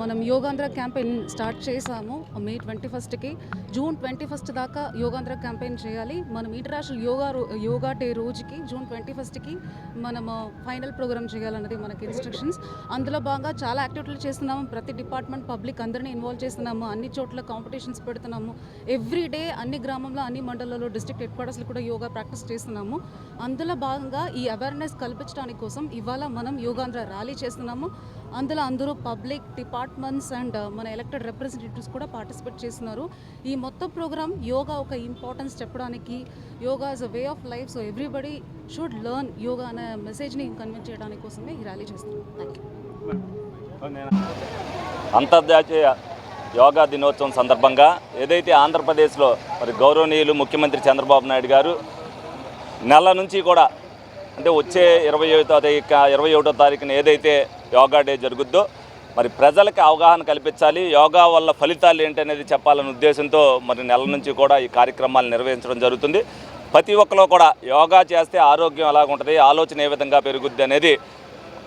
మనం Yogandhra campaign start చేసాము May twenty ఫస్ట్కి. జూన్ ట్వంటీ ఫస్ట్ దాకా యోగాంధ్ర క్యాంపెయిన్ చేయాలి. మనం ఇంటర్నేషనల్ యోగా యోగా డే రోజుకి జూన్ ట్వంటీ ఫస్ట్కి మనము ఫైనల్ ప్రోగ్రామ్ చేయాలన్నది మనకి ఇన్స్ట్రక్షన్స్. అందులో భాగంగా చాలా యాక్టివిటీలు చేస్తున్నాము. ప్రతి డిపార్ట్మెంట్ పబ్లిక్ అందరినీ ఇన్వాల్వ్ చేస్తున్నాము. అన్ని చోట్ల కాంపిటీషన్స్ పెడుతున్నాము. ఎవ్రీ డే అన్ని గ్రామంలో అన్ని మండలాల్లో డిస్ట్రిక్ట్ హెడ్ క్వార్టర్స్లో కూడా యోగా ప్రాక్టీస్ చేస్తున్నాము. అందులో భాగంగా ఈ అవేర్నెస్ కల్పించడానికి కోసం ఇవాళ మనం యోగాంధ్ర ర్యాలీ చేస్తున్నాము. అందులో అందరూ పబ్లిక్ డిపార్ట్మెంట్స్ అండ్ మన ఎలక్టెడ్ రిప్రజెంటేటివ్స్ కూడా పార్టిసిపేట్ చేస్తున్నారు. ఈ మొత్తం ప్రోగ్రామ్ యోగా ఒక ఇంపార్టెన్స్ చెప్పడానికి yoga is a way of life so everybody should learn yoga అనే మెసేజ్ని కన్వే చేయడానికి కోసమే ఈ ర్యాలీ చేస్తున్నాం. థ్యాంక్ యూ అంతర్జాతీయ యోగా దినోత్సవం సందర్భంగా ఏదైతే ఆంధ్రప్రదేశ్లో మరి గౌరవనీయులు ముఖ్యమంత్రి చంద్రబాబు నాయుడు గారు నెల నుంచి కూడా అంటే వచ్చే ఇరవై ఒకటో తారీఖు ఇరవై ఒకటో తారీఖున ఏదైతే యోగా డే జరుగుద్దో. మరి ప్రజలకి అవగాహన కల్పించాలి. యోగా వల్ల ఫలితాలు ఏంటనేది చెప్పాలనే ఉద్దేశంతో మరి నెల నుంచి కూడా ఈ కార్యక్రమాలు నిర్వహించడం జరుగుతుంది. ప్రతి ఒక్కరు కూడా యోగా చేస్తే ఆరోగ్యం ఎలాగ ఉంటుంది ఆలోచన ఏ విధంగా పెరుగుద్ది అనేది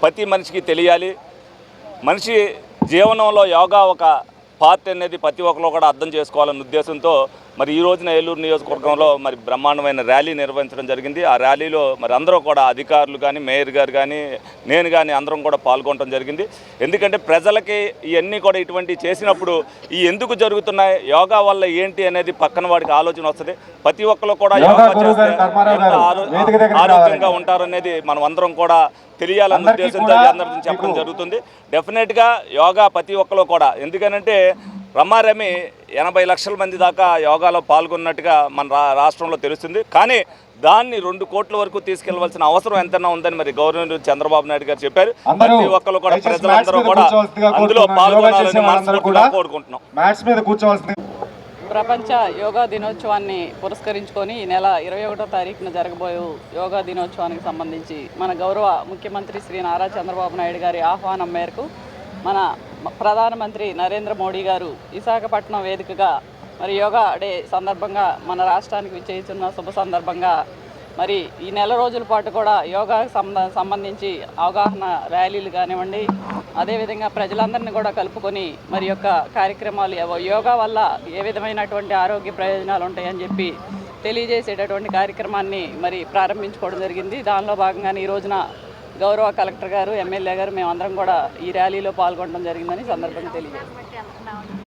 ప్రతి మనిషికి తెలియాలి. మనిషి జీవనంలో యోగా ఒక పార్ట్ అనేది ప్రతి ఒక్కరు కూడా అర్థం చేసుకోవాలన్న ఉద్దేశంతో మరి ఈ రోజున ఏలూరు నియోజకవర్గంలో మరి బ్రహ్మాండమైన ర్యాలీ నిర్వహించడం జరిగింది. ఆ ర్యాలీలో మరి అందరూ కూడా అధికారులు కానీ మేయర్ గారు కానీ నేను కానీ అందరం కూడా పాల్గొనడం జరిగింది. ఎందుకంటే ప్రజలకి ఇవన్నీ కూడా ఇటువంటి చేసినప్పుడు ఈ ఎందుకు జరుగుతున్నాయి యోగా వల్ల ఏంటి అనేది పక్కన వాడికి ఆలోచన వస్తుంది. ప్రతి ఒక్కరు కూడా యోగా చేస్తే ఆరోగ్యంగా. ఉంటారనేది మనం అందరం కూడా తెలియాలన్న ఉద్దేశంతో అందరికీ చెప్పడం జరుగుతుంది. డెఫినెట్గా యోగా ప్రతి ఒక్కరు కూడా ఎందుకనంటే రమారమి ఎనభై లక్షల మంది దాకా యోగాలో పాల్గొన్నట్టుగా మన రా రాష్ట్రంలో తెలుస్తుంది. కానీ దాన్ని రెండు కోట్ల వరకు తీసుకెళ్ళవలసిన అవసరం ఎంతైనా ఉందని మరి గవర్నర్ చంద్రబాబు నాయుడు గారు చెప్పారు. ప్రతి ఒక్కరు కూడా ప్రజలందరూ కూడా అందులో పాల్గొనాలని కోరుకుంటున్నాం. ప్రపంచ యోగా దినోత్సవాన్ని పురస్కరించుకొని ఈ నెల ఇరవై ఒకటో తారీఖున జరగబోయే యోగా దినోత్సవానికి సంబంధించి మన గౌరవ ముఖ్యమంత్రి శ్రీ నారా చంద్రబాబు నాయుడు గారి ఆహ్వానం మేరకు మన ప్రధానమంత్రి నరేంద్ర మోడీ గారు విశాఖపట్నం వేదికగా మరి యోగా డే సందర్భంగా మన రాష్ట్రానికి విచ్చేస్తున్న శుభ సందర్భంగా మరి ఈ నెల రోజుల పాటు కూడా యోగాకు సంబ సంబంధించి అవగాహన ర్యాలీలు కానివ్వండి అదేవిధంగా ప్రజలందరినీ కూడా కలుపుకొని మరి యొక్క కార్యక్రమాలు యోగా వల్ల ఏ విధమైనటువంటి ఆరోగ్య ప్రయోజనాలు ఉంటాయని చెప్పి తెలియజేసేటటువంటి కార్యక్రమాన్ని మరి ప్రారంభించుకోవడం జరిగింది. దానిలో భాగంగానే ఈ రోజున గౌరవ కలెక్టర్ గారు ఎమ్మెల్యే గారు మేమందరం కూడా ఈ ర్యాలీలో పాల్గొనడం జరిగిందని సందర్భంగా తెలియజేస్తాం